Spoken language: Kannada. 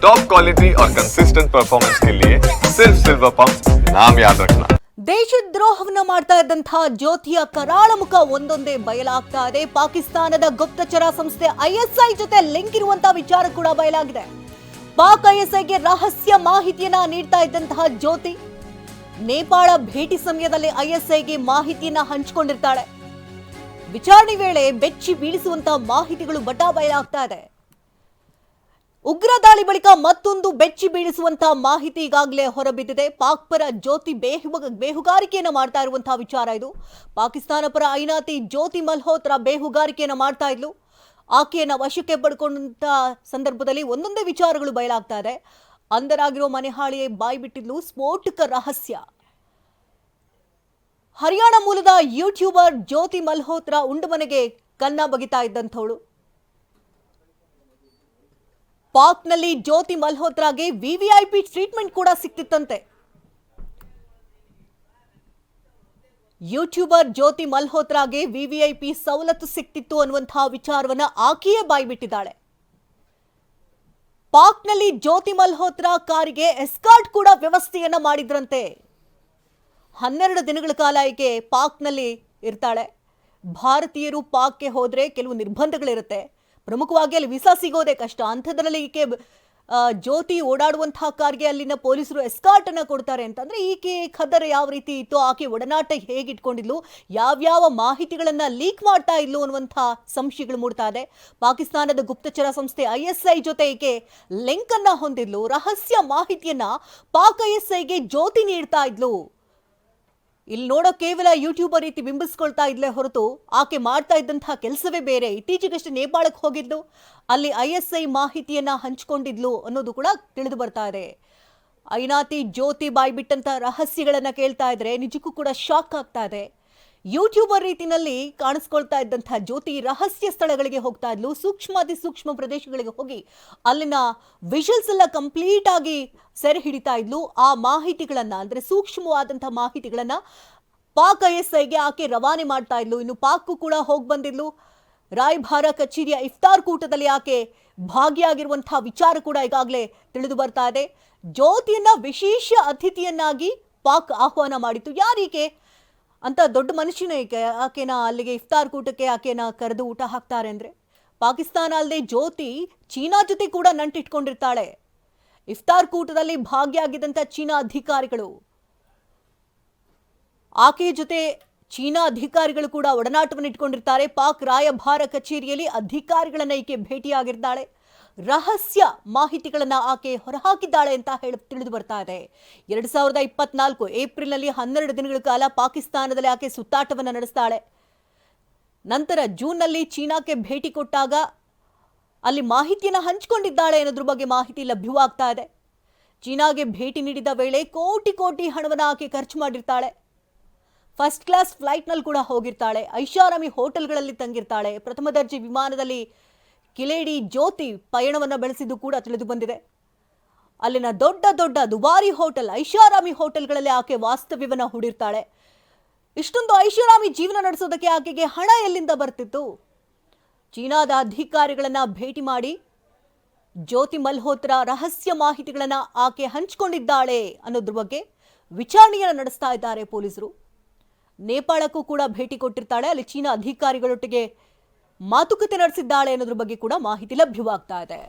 टॉप क्वालिटी और कंसिस्टेंट परफॉर्मेंस के लिए सिर्फ सिल्वर पंप नाम याद रखना ದೇಶದ್ರೋಹವನ್ನ ಮಾಡ್ತಾ ಇದ್ದಂತಹ ಜ್ಯೋತಿಯ ಕರಾಳ ಮುಖ ಒಂದೊಂದೇ ಬಯಲಾಗ್ತಾ ಇದೆ ಪಾಕಿಸ್ತಾನದ ಗುಪ್ತಚರ ಸಂಸ್ಥೆ ಐಎಸ್ಐ ಜೊತೆ ಲಿಂಕ್ ಇರುವಂತಹ ವಿಚಾರ ಕೂಡ ಬಯಲಾಗಿದೆ ಪಾಕ್ ಐಎಸ್ಐಗೆ ರಹಸ್ಯ ಮಾಹಿತಿಯನ್ನ ನೀಡ್ತಾ ಇದ್ದಂತಹ ಜ್ಯೋತಿ ನೇಪಾಳ ಭೇಟಿ ಸಮಯದಲ್ಲಿ ಐಎಸ್ಐಗೆ ಮಾಹಿತಿಯನ್ನ ಹಂಚಿಕೊಂಡಿರ್ತಾಳೆ ವಿಚಾರಣೆ ವೇಳೆ ಬೆಚ್ಚಿ ಬೀಳಿಸುವಂತಹ ಮಾಹಿತಿಗಳು ಬಟಾ ಬಯಲಾಗ್ತಾ ಇದೆ ಉಗ್ರ ದಾಳಿ ಬಳಿಕ ಮತ್ತೊಂದು ಬೆಚ್ಚಿ ಬೀಳಿಸುವಂತಹ ಮಾಹಿತಿ ಈಗಾಗಲೇ ಹೊರಬಿದ್ದಿದೆ. ಪಾಕ್ ಪರ ಜ್ಯೋತಿ ಬೇಹು ಬೇಹುಗಾರಿಕೆಯನ್ನು ಮಾಡ್ತಾ ಇರುವಂತಹ ವಿಚಾರ ಇದು. ಪಾಕಿಸ್ತಾನ ಪರ ಐನಾತಿ ಜ್ಯೋತಿ ಮಲ್ಹೋತ್ರಾ ಬೇಹುಗಾರಿಕೆಯನ್ನು ಮಾಡ್ತಾ ಇದ್ಲು. ಆಕೆಯನ್ನು ವಶಕ್ಕೆ ಪಡ್ಕೊಂಡಂತ ಸಂದರ್ಭದಲ್ಲಿ ಒಂದೊಂದೇ ವಿಚಾರಗಳು ಬಯಲಾಗ್ತಾ ಇದೆ. ಅಂದರಾಗಿರೋ ಮನೆಹಾಳಿಯೇ ಬಾಯಿ ಬಿಟ್ಟಿದ್ಲು ಸ್ಫೋಟಕ ರಹಸ್ಯ. ಹರಿಯಾಣ ಮೂಲದ ಯೂಟ್ಯೂಬರ್ ಜ್ಯೋತಿ ಮಲ್ಹೋತ್ರಾ ಉಂಡುಮನೆಗೆ ಕನ್ನ ಬಗಿತಾ ಇದ್ದಂಥವಳು. ಪಾಕ್ನಲ್ಲಿ ಜ್ಯೋತಿ ಮಲ್ಹೋತ್ರಾಗೆ ವಿವಿಐಪಿ ಟ್ರೀಟ್ಮೆಂಟ್ ಕೂಡ ಸಿಕ್ತಿತ್ತಂತೆ. ಯೂಟ್ಯೂಬರ್ ಜ್ಯೋತಿ ಮಲ್ಹೋತ್ರಾಗೆ ವಿವಿಐಪಿ ಸವಲತ್ತು ಸಿಕ್ತಿತ್ತು ಅನ್ನುವಂತಹ ವಿಚಾರವನ್ನ ಆಕೆಯೇ ಬಾಯ್ಬಿಟ್ಟಿದ್ದಾಳೆ. ಪಾಕ್ನಲ್ಲಿ ಜ್ಯೋತಿ ಮಲ್ಹೋತ್ರಾ ಕಾರಿಗೆ ಎಸ್ಕಾರ್ಟ್ ಕೂಡ ವ್ಯವಸ್ಥೆಯನ್ನ ಮಾಡಿದ್ರಂತೆ. ಹನ್ನೆರಡು ದಿನಗಳ ಕಾಲ ಈಕೆ ಪಾಕ್ನಲ್ಲಿ ಇರ್ತಾಳೆ. ಭಾರತೀಯರು ಪಾಕ್ಗೆ ಹೋದ್ರೆ ಕೆಲವು ನಿರ್ಬಂಧಗಳಿರುತ್ತೆ. ಪ್ರಮುಖವಾಗಿ ಅಲ್ಲಿ ವೀಸಾ ಸಿಗೋದೇ ಕಷ್ಟ. ಅಂಥದ್ರಲ್ಲಿ ಈಕೆ ಜ್ಯೋತಿ ಓಡಾಡುವಂತಹ ಕಾರ್ಗೆ ಅಲ್ಲಿನ ಪೊಲೀಸರು ಎಸ್ಕಾರ್ಟ್ ಕೊಡ್ತಾರೆ ಅಂತಂದ್ರೆ ಈಕೆ ಖದರ್ ಯಾವ ರೀತಿ ಇತ್ತು, ಆಕೆ ಒಡನಾಟ ಹೇಗೆ ಇಟ್ಕೊಂಡಿದ್ಲು ಯಾವ್ಯಾವ ಮಾಹಿತಿಗಳನ್ನ ಲೀಕ್ ಮಾಡ್ತಾ ಇದ್ಲು ಅನ್ನುವಂತಹ ಸಂಶಯಗಳು ಮೂಡ್ತಾ ಇದೆ. ಪಾಕಿಸ್ತಾನದ ಗುಪ್ತಚರ ಸಂಸ್ಥೆ ಐಎಸ್ಐ ಜೊತೆ ಈಕೆ ಲಿಂಕ್ ಅನ್ನ ಹೊಂದಿದ್ಲು. ರಹಸ್ಯ ಮಾಹಿತಿಯನ್ನ ಪಾಕ್ ಐಎಸ್ಐಗೆ ಜ್ಯೋತಿ ನೀಡ್ತಾ ಇದ್ಲು. ಇಲ್ಲಿ ನೋಡೋ ಕೇವಲ ಯೂಟ್ಯೂಬರ್ ರೀತಿ ಬಿಂಬಿಸ್ಕೊಳ್ತಾ ಇದ್ಲೇ ಹೊರತು ಆಕೆ ಮಾಡ್ತಾ ಇದ್ದಂತಹ ಕೆಲಸವೇ ಬೇರೆ. ಇತ್ತೀಚೆಗಷ್ಟೇ ನೇಪಾಳಕ್ಕೆ ಹೋಗಿದ್ಲು. ಅಲ್ಲಿ ಐ ಎಸ್ ಐ ಮಾಹಿತಿಯನ್ನ ಹಂಚಿಕೊಂಡಿದ್ಲು ಅನ್ನೋದು ಕೂಡ ತಿಳಿದು ಬರ್ತಾ ಇದೆ. ಐನಾತಿ ಜ್ಯೋತಿ ಬಾಯ್ ಬಿಟ್ಟಂತ ರಹಸ್ಯಗಳನ್ನ ಕೇಳ್ತಾ ಇದ್ರೆ ನಿಜಕ್ಕೂ ಕೂಡ ಶಾಕ್ ಆಗ್ತಾ ಇದೆ. ಯೂಟ್ಯೂಬರ್ ರೀತಿನಲ್ಲಿ ಕಾಣಿಸ್ಕೊಳ್ತಾ ಇದ್ದಂಥ ಜ್ಯೋತಿ ರಹಸ್ಯ ಸ್ಥಳಗಳಿಗೆ ಹೋಗ್ತಾ ಇದ್ಲು. ಸೂಕ್ಷ್ಮ ಸೂಕ್ಷ್ಮಾತಿ ಸೂಕ್ಷ್ಮ ಪ್ರದೇಶಗಳಿಗೆ ಹೋಗಿ ಅಲ್ಲಿನ ವಿಷಲ್ಸ್ ಎಲ್ಲ ಕಂಪ್ಲೀಟ್ ಆಗಿ ಸೆರೆ ಹಿಡಿತಾ ಇದ್ಲು. ಆ ಮಾಹಿತಿಗಳನ್ನ, ಅಂದ್ರೆ ಸೂಕ್ಷ್ಮವಾದಂತಹ ಮಾಹಿತಿಗಳನ್ನ ಪಾಕ್ ಐ ಎಸ್ ಐಗೆ ಆಕೆ ರವಾನೆ ಮಾಡ್ತಾ ಇದ್ಲು. ಇನ್ನು ಪಾಕ್ಗೂ ಕೂಡ ಹೋಗಿ ಬಂದಿದ್ಲು. ರಾಯಭಾರ ಕಚೇರಿಯ ಇಫ್ತಾರ್ ಕೂಟದಲ್ಲಿ ಆಕೆ ಭಾಗಿಯಾಗಿರುವಂತಹ ವಿಚಾರ ಕೂಡ ಈಗಾಗಲೇ ತಿಳಿದು ಬರ್ತಾ ಇದೆ. ಜ್ಯೋತಿಯನ್ನ ವಿಶೇಷ ಅತಿಥಿಯನ್ನಾಗಿ ಪಾಕ್ ಆಹ್ವಾನ ಮಾಡಿತ್ತು. ಯಾರೀಕೆ? ಅಂತ ದೊಡ್ಡ ಮನುಷ್ಯನ ಆಕೆನ ಅಲ್ಲಿಗೆ ಇಫ್ತಾರ್ ಕೂಟಕ್ಕೆ ಆಕೆನ ಕರೆದು ಊಟ ಹಾಕ್ತಾರೆ ಅಂದ್ರೆ? ಪಾಕಿಸ್ತಾನ ಅಲ್ಲದೆ ಜ್ಯೋತಿ ಚೀನಾ ಜೊತೆ ಕೂಡ ನಂಟಿಟ್ಕೊಂಡಿರ್ತಾಳೆ. ಇಫ್ತಾರ್ ಕೂಟದಲ್ಲಿ ಭಾಗಿಯಾಗಿದ್ದಂಥ ಚೀನಾ ಅಧಿಕಾರಿಗಳು. ಆಕೆ ಜೊತೆ ಚೀನಾ ಅಧಿಕಾರಿಗಳು ಕೂಡ ಒಡನಾಟವನ್ನು ಇಟ್ಕೊಂಡಿರ್ತಾರೆ ಪಾಕ್ ರಾಯಭಾರ ಕಚೇರಿಯಲ್ಲಿ ಅಧಿಕಾರಿಗಳನ್ನ ಈಕೆ ಭೇಟಿಯಾಗಿರ್ತಾಳೆ. ರಹಸ್ಯ ಮಾಹಿತಿಗಳನ್ನ ಆಕೆ ಹೊರಹಾಕಿದ್ದಾಳೆ ಅಂತ ಹೇಳಿ ತಿಳಿದು ಬರ್ತಾ ಇದೆ. ಎರಡು ಸಾವಿರದ ಇಪ್ಪತ್ನಾಲ್ಕು ಏಪ್ರಿಲ್ನಲ್ಲಿ ಹನ್ನೆರಡು ದಿನಗಳ ಕಾಲ ಪಾಕಿಸ್ತಾನದಲ್ಲಿ ಆಕೆ ಸುತ್ತಾಟವನ್ನು ನಡೆಸ್ತಾಳೆ. ನಂತರ ಜೂನ್ನಲ್ಲಿ ಚೀನಾಕ್ಕೆ ಭೇಟಿ ಕೊಟ್ಟಾಗ ಅಲ್ಲಿ ಮಾಹಿತಿಯನ್ನು ಹಂಚಿಕೊಂಡಿದ್ದಾಳೆ ಅನ್ನೋದ್ರ ಬಗ್ಗೆ ಮಾಹಿತಿ ಲಭ್ಯವಾಗ್ತಾ ಇದೆ. ಚೀನಾಗೆ ಭೇಟಿ ನೀಡಿದ ವೇಳೆ ಕೋಟಿ ಕೋಟಿ ಹಣವನ್ನು ಆಕೆ ಖರ್ಚು ಮಾಡಿರ್ತಾಳೆ. ಫಸ್ಟ್ ಕ್ಲಾಸ್ ಫ್ಲೈಟ್ನಲ್ಲಿ ಕೂಡ ಹೋಗಿರ್ತಾಳೆ. ಐಷಾರಾಮಿ ಹೋಟೆಲ್ಗಳಲ್ಲಿ ತಂಗಿರ್ತಾಳೆ. ಪ್ರಥಮ ದರ್ಜೆ ವಿಮಾನದಲ್ಲಿ ಕಿಲೇಡಿ ಜ್ಯೋತಿ ಪಯಣವನ್ನು ಬೆಳೆಸಿದ್ದು ಕೂಡ ತಿಳಿದು ಬಂದಿದೆ. ಅಲ್ಲಿನ ದೊಡ್ಡ ದೊಡ್ಡ ದುಬಾರಿ ಹೋಟೆಲ್, ಐಷಾರಾಮಿ ಹೋಟೆಲ್ಗಳಲ್ಲಿ ಆಕೆ ವಾಸ್ತವ್ಯವನ್ನು ಹೂಡಿರ್ತಾಳೆ. ಇಷ್ಟೊಂದು ಐಷಾರಾಮಿ ಜೀವನ ನಡೆಸೋದಕ್ಕೆ ಆಕೆಗೆ ಹಣ ಎಲ್ಲಿಂದ ಬರ್ತಿತ್ತು? ಚೀನಾದ ಅಧಿಕಾರಿಗಳನ್ನ ಭೇಟಿ ಮಾಡಿ ಜ್ಯೋತಿ ಮಲ್ಹೋತ್ರಾ ರಹಸ್ಯ ಮಾಹಿತಿಗಳನ್ನ ಆಕೆ ಹಂಚಿಕೊಂಡಿದ್ದಾಳೆ ಅನ್ನೋದ್ರ ಬಗ್ಗೆ ವಿಚಾರಣೆಯನ್ನು ನಡೆಸ್ತಾ ಇದ್ದಾರೆ ಪೊಲೀಸರು. ನೇಪಾಳಕ್ಕೂ ಕೂಡ ಭೇಟಿ ಕೊಟ್ಟಿರ್ತಾಳೆ. ಅಲ್ಲಿ ಚೀನಾ ಅಧಿಕಾರಿಗಳೊಟ್ಟಿಗೆ ಮಾತುಕತೆ ನಡೆಸಿದ್ದಾಳೆ ಅನ್ನೋದ್ರ ಬಗ್ಗೆ ಕೂಡ ಮಾಹಿತಿ ಲಭ್ಯವಾಗ್ತಾ ಇದೆ.